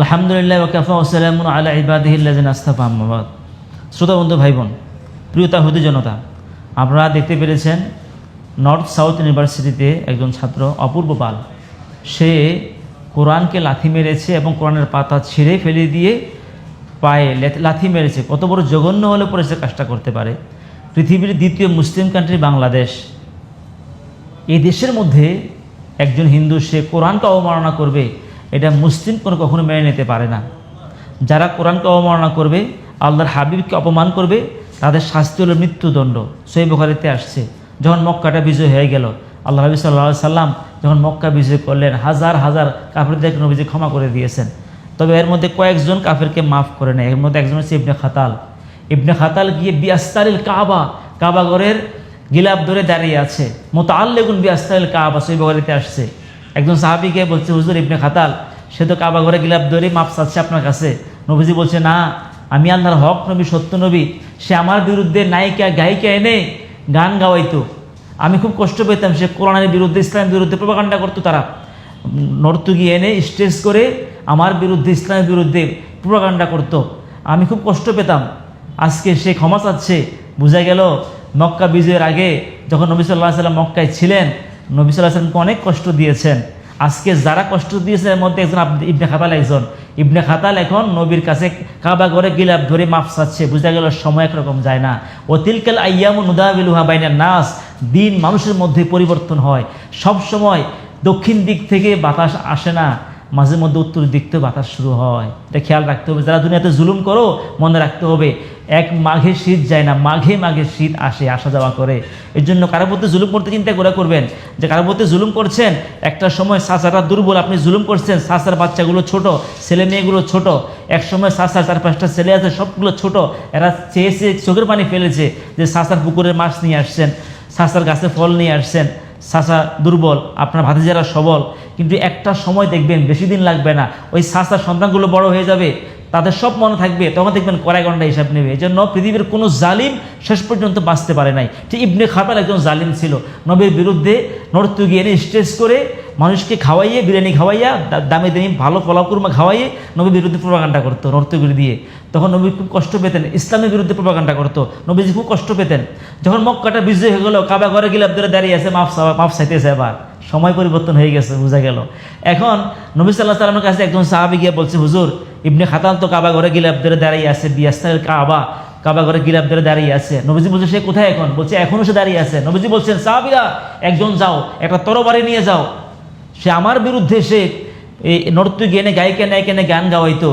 আলহামদুলিল্লাহ ওকাফা ওসালাম আলা ইবাদিহিল্লাজিন আস্তাফা আহমাবাদ শ্রোতা বন্ধু ভাই বোন প্রিয়তা হুদি জনতা, আপনারা দেখতে পেরেছেন নর্থ সাউথ ইউনিভার্সিটিতে একজন ছাত্র, অপূর্ব পাল। সে কোরআনকে লাথি মেরেছে এবং কোরআনের পাতা ছিঁড়ে ফেলে দিয়ে পায়ে লাথি মেরেছে। কত বড় জঘন্য হলে পরে সে কাজটা করতে পারে। পৃথিবীর দ্বিতীয় মুসলিম কান্ট্রি বাংলাদেশ। এই দেশের মধ্যে একজন হিন্দু, সে কোরআনকে অবমাননা করবে এটা মুসলিম কোনো কখনো মেনে নিতে পারে না। যারা কোরআনকে অবমাননা করবে, আল্লাহর হাবিবকে অপমান করবে, তাদের শাস্তি হলো মৃত্যুদণ্ড। সই বোখারিতে আসছে, যখন মক্কাটা বিজয় হয়ে গেল, আল্লাহ হাবিব সাল্লাহ সাল্লাম যখন মক্কা বিজয় করলেন, হাজার হাজার কাফেরদেরকে নবীজি ক্ষমা করে দিয়েছেন। তবে এর মধ্যে কয়েকজন কাফেরকে মাফ করে নেয়। এর মধ্যে একজন হচ্ছে ইবনে খাতাল। ইবনে খাতাল গিয়ে বিয়াস্তারিল কাবা কাবাগরের গিলাপ ধরে দাঁড়িয়ে আছে। মতো আল্লেগুন বিয়াস্তারিল কাবা সই বগারিতে আসছে। একজন সাহাবিকে বলছে, হুজুর, ইবনে খাতাল সে তো কাবা ঘরে গিলাপ ধরে মাপ চাচ্ছে আপনার কাছে। নবীজি বলছে, না, আমি আল্লাহর হক নবী, সত্য নবী। সে আমার বিরুদ্ধে নায়িকা, গায়িকা এনে গান গাওয়াইতো। আমি খুব কষ্ট পেতাম সে কোরআনের বিরুদ্ধে, ইসলামের বিরুদ্ধে প্রপাকাণ্ডা করতো তারা। নর্তকী এনে স্টেজ করে আমার বিরুদ্ধে, ইসলামের বিরুদ্ধে প্রপাকাণ্ডা করতো। আমি খুব কষ্ট পেতাম। আজকে সে ক্ষমা চাচ্ছে। বোঝা গেল, মক্কা বিজয়ের আগে যখন নবী সাল্লাহ সাল্লাম মক্কায় ছিলেন, নবী সাল্লাহ সাল্লামকে অনেক কষ্ট দিয়েছেন। আজকে যারা কষ্ট দিয়েছে, এর মধ্যে একজন ইবনে খাতাল একজন। ইবনে খাতাল এখন নবীর কাছে কাবা করে গিলাপ ধরে মাফ চাচ্ছে। বোঝা গেল সময় একরকম যায় না। ও তিলকাল আয়াম নুদাবিলুহা বাইনার নাস। দিন মানুষের মধ্যে পরিবর্তন হয়। সব সময় দক্ষিণ দিক থেকে বাতাস আসে না। মাঝে মধ্যে উত্তর দিক থেকে বাতাস শুরু হয়। এটা খেয়াল রাখতে হবে। যারা দুনিয়াতে জুলুম করো, মনে রাখতে হবে। এক মাঘে শীত যায় না, মাঘে মাঘে শীত আসে, আসা যাওয়া করে। এর জন্য কারোর প্রতি জুলুম করতে চিন্তা করে করবেন। যে কারোর প্রতি জুলুম করছেন, একটা সময় সাসাটা দুর্বল, আপনি জুলুম করছেন সাসার বাচ্চাগুলো ছোট, ছেলে মেয়েগুলো ছোট। এক সময় সাসার চার পাঁচটা ছেলে আছে, সবগুলো ছোট। এরা চেয়ে চেয়ে চোখের পানি ফেলেছে যে সাসার পুকুরের মাছ নিয়ে আসছেন সাসার গাছে ফল নিয়ে আসছেন। সাসা দুর্বল, আপনার ভাতিজারা সবল। কিন্তু একটা সময় দেখবেন, বেশি দিন লাগবে না। ওই সাসার সন্তানগুলো বড় হয়ে যাবে। তাদের সব মনে থাকবে, তখন দেখবেন কড়াই ঘণ্টা হিসাব নেবে। এই জন্য পৃথিবীর কোনো জালিম শেষ পর্যন্ত বাঁচতে পারে নাই। ঠিক ইবনে খাতাল একজন জালিম ছিল। নবীর বিরুদ্ধে নর্তকী এনে স্টেজ করে মানুষকে খাওয়াইয়ে, বিরিয়ানি খাওয়াইয়া দামি দামি ভালো কলাও কুরমা খাওয়াইয়ে নবীর বিরুদ্ধে প্রভাকাণ্ডা করতো নর্তকী দিয়ে। তখন নবী খুব কষ্ট পেতেন, ইসলামের বিরুদ্ধে প্রভাকাণ্ডা করতো। নবীজি খুব কষ্ট পেতেন। যখন মক্কাটা বিজয় হয়ে গেলো, কাবা ঘরে গিলাপ ধরে দাঁড়িয়ে আছে, মাফ মাফ চাইতেছে এবার। সময় পরিবর্তন হয়ে গেছে, বোঝা গেল। এখন নবী সাল্লাহ সাল্লামের কাছে একজন সাহাবি গিয়ে বলছে, হুজুর ইবনে খাতাল তো কাবা ঘরে গিলাপ ধরে দাঁড়িয়ে আছে বিয়াস্তার কাবা কাবা ঘরে গিলাপ ধরে দাঁড়িয়ে আছে। নবীজি বলছে, সে কোথায় এখন? বলছে এখনও সে দাঁড়িয়ে আছে। নবীজি বলছেন, সাহাবিরা, একজন যাও, একটা তরবারি নিয়ে যাও। সে আমার বিরুদ্ধে সে এই নর্তকী এনে গায়িকা, নায়িকা এনে গান গাওয়াইতো।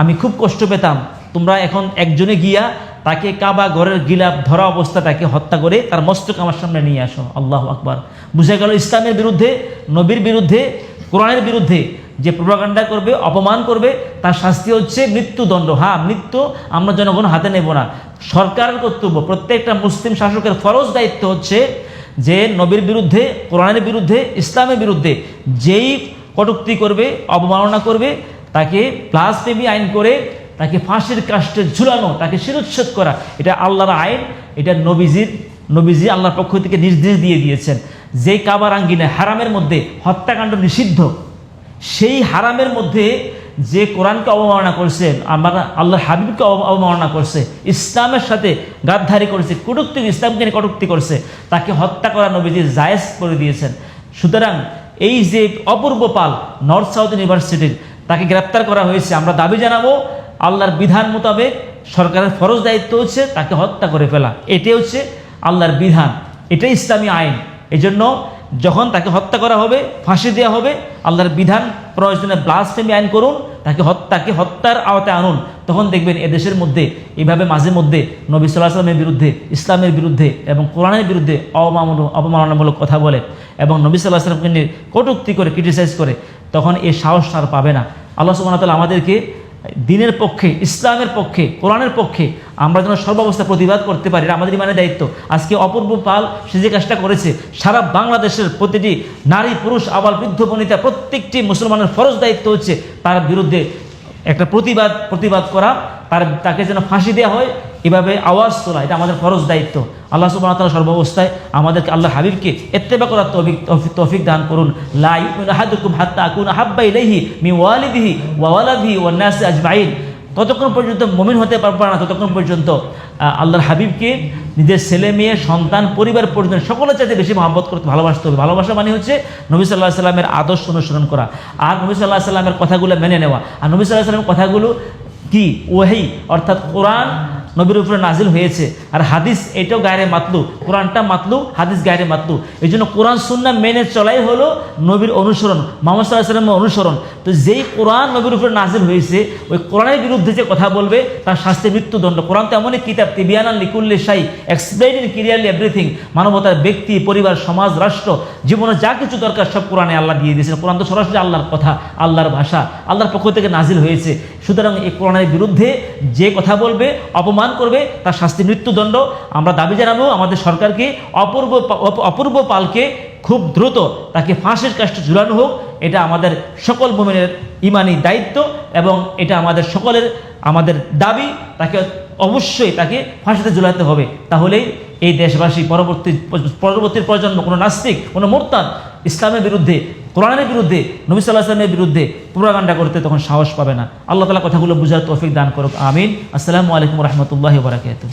আমি খুব কষ্ট পেতাম। তোমরা এখন একজনে গিয়া তাকে কাবা ঘরের গিলাপ ধরা অবস্থা তাকে হত্যা করে তার মস্তক আমার সামনে নিয়ে আসো। আল্লাহ আকবার। বুঝে গেল, ইসলামের বিরুদ্ধে, নবীর বিরুদ্ধে, কোরআনের বিরুদ্ধে যে প্রোপাগান্ডা করবে, অপমান করবে, তার শাস্তি হচ্ছে মৃত্যুদণ্ড। হ্যাঁ মৃত্যু আমরা জনগণ হাতে নেব না। সরকারের কর্তব্য, প্রত্যেকটা মুসলিম শাসকের ফরজ দায়িত্ব হচ্ছে যে নবীর বিরুদ্ধে, কোরআনের বিরুদ্ধে, ইসলামের বিরুদ্ধে যেই কটুক্তি করবে, অবমাননা করবে, তাকে প্লাস পেবি আইন করে, তাকে ফাঁসির কাষ্টে ঝুলানো, তাকে শিরোচ্ছেদ করা, এটা আল্লাহর আইন, এটা নবীজির, নবীজি আল্লাহর পক্ষ থেকে নির্দেশ দিয়ে দিয়েছেন। যেই কাবার আঙ্গিনে হারামের মধ্যে হত্যাকাণ্ড নিষিদ্ধ সেই হারামের মধ্যে যে কোরআনকে অবমাননা করছে আমার আল্লাহ হাবিবকে অব- অবমাননা করছে, ইসলামের সাথে গাদ্ধারি করেছে, কটুক্তি ইসলামকে নিয়ে কটুক্তি করছে, তাকে হত্যা করা নবীজি জায়েজ করে দিয়েছেন। সুতরাং এই যে অপূর্ব পাল নর্থ সাউথ ইউনিভার্সিটির, তাকে গ্রেপ্তার করা হয়েছে, আমরা দাবি জানাব, আল্লাহর বিধান মোতাবেক সরকারের ফরজ দায়িত্ব হচ্ছে তাকে হত্যা করে ফেলা। এটাই হচ্ছে আল্লাহর বিধান, এটাই ইসলামী আইন। এই জন্য যখন তাকে হত্যা করা হবে, ফাঁসি দেওয়া হবে, আল্লাহর বিধান প্রয়োজনে ব্লাসফেমি আইন করুন, তাকে হত্যাকে হত্যার আওতায় আনুন, তখন দেখবেন এদেশের মধ্যে এইভাবে মাঝে মধ্যে নবী সাল্লাহ সাল্লামের বিরুদ্ধে, ইসলামের বিরুদ্ধে এবং কোরআনের বিরুদ্ধে অবমাননা, অবমাননামূলক কথা বলে এবং নবী সাল্লাহ সাল্লামকে নিয়ে কটুক্তি করে ক্রিটিসাইজ করে, তখন এই সাহস আর পাবে না। আল্লাহ সুবাহতাল আমাদেরকে দিনের পক্ষে, ইসলামের পক্ষে, কোরআনের পক্ষে আমরা যেন সর্বাবস্থা প্রতিবাদ করতে পারি আমাদের মানে দায়িত্ব। আজকে অপূর্ব পাল সে যে কাজটা করেছে, সারা বাংলাদেশের প্রতিটি নারী, পুরুষ আবার বৃদ্ধ, বনিতা, প্রত্যেকটি মুসলমানের ফরজ দায়িত্ব হচ্ছে তার বিরুদ্ধে একটা প্রতিবাদ প্রতিবাদ করা, তার, তাকে যেন ফাঁসি দেওয়া হয় এভাবে আওয়াজ তোলা, এটা আমাদের ফরজ দায়িত্ব। আল্লাহ সুবাহ তালা সর্বাবস্থায় আমাদেরকে আল্লাহ হাবিবকে এত্তেবা করার তফিক তফিক দান করুন। মি আজমাইন। ততক্ষণ পর্যন্ত মমিন হতে পারবে না, ততক্ষণ পর্যন্ত আল্লাহর হাবিবকে নিজের ছেলে মেয়ে, সন্তান, পরিবার পর্যন্ত সকলের চাইতে বেশি মহাব্বত করতে ভালোবাসতে হবে। ভালোবাসা মানে হচ্ছে নবী সাল্লাহ সাল্লামের আদর্শ অনুসরণ করা। আর নবী সাল্লাহ সাল্লামের কথাগুলো মেনে নেওয়া। আর নবী সাল্লাহ সাল্লামের কথাগুলো কি? ওয়াহি, অর্থাৎ কোরআন নবীর উপরে নাজিল হয়েছে। আর হাদিস এটাও গায়ে মাতলু। কোরআনটা মাতলু, হাদিস গায়ে মাতলু। এই জন্য কোরআন সুন্না মেনে চলাই হলো নবীর অনুসরণ, মোহাম্মদ সাল্লাহ সাল্লামের অনুসরণ। তো যেই কোরআন নবীর উপরে নাজিল হয়েছে, ওই কোরআনের বিরুদ্ধে যে কথা বলবে, তার শাস্তি মৃত্যুদণ্ড। কোরআন তো এমনই কিতাব, তিবিয়ানান লিকুল্লি শাই, এক্সপ্লেইন ইন ক্লিয়ারলি এভরিথিং। মানবতার ব্যক্তি, পরিবার, সমাজ, রাষ্ট্র, জীবনে যা কিছু দরকার সব কোরআনে আল্লাহ দিয়ে দিয়েছেন। কোরআন তো সরাসরি আল্লাহর কথা, আল্লাহর ভাষা, আল্লাহর পক্ষ থেকে নাজিল হয়েছে। সুতরাং এই কোরআনের বিরুদ্ধে যে কথা বলবে, অপমান করবে, তার শাস্তি মৃত্যুদণ্ড। আমরা দাবি জানাব, আমাদের সরকারকে, অপূর্ব অপূর্ব পালকে খুব দ্রুত তাকে ফাঁসের কাজটা ঝুলানো হোক। এটা আমাদের সকল মোমেনের ইমানি দায়িত্ব এবং এটা আমাদের সকলের, আমাদের দাবি। তাকে অবশ্যই তাকে ফাঁসিতে ঝুলাতে হবে। তাহলেই এই দেশবাসী পরবর্তী পরবর্তী প্রজন্ম, কোনো নাস্তিক, কোনো মোরতাদ ইসলামের বিরুদ্ধে কোরআনের বিরুদ্ধে, নবী সাল্লাহ আসলামের বিরুদ্ধে পুরাগান্ডা করতে তখন সাহস পাবে না। আল্লাহ তালা কথাগুলো বুঝার তৌফিক দান করুক, আমিন। আসসালামু আলাইকুম রহমতুল্লাহ বারাকাতুহ।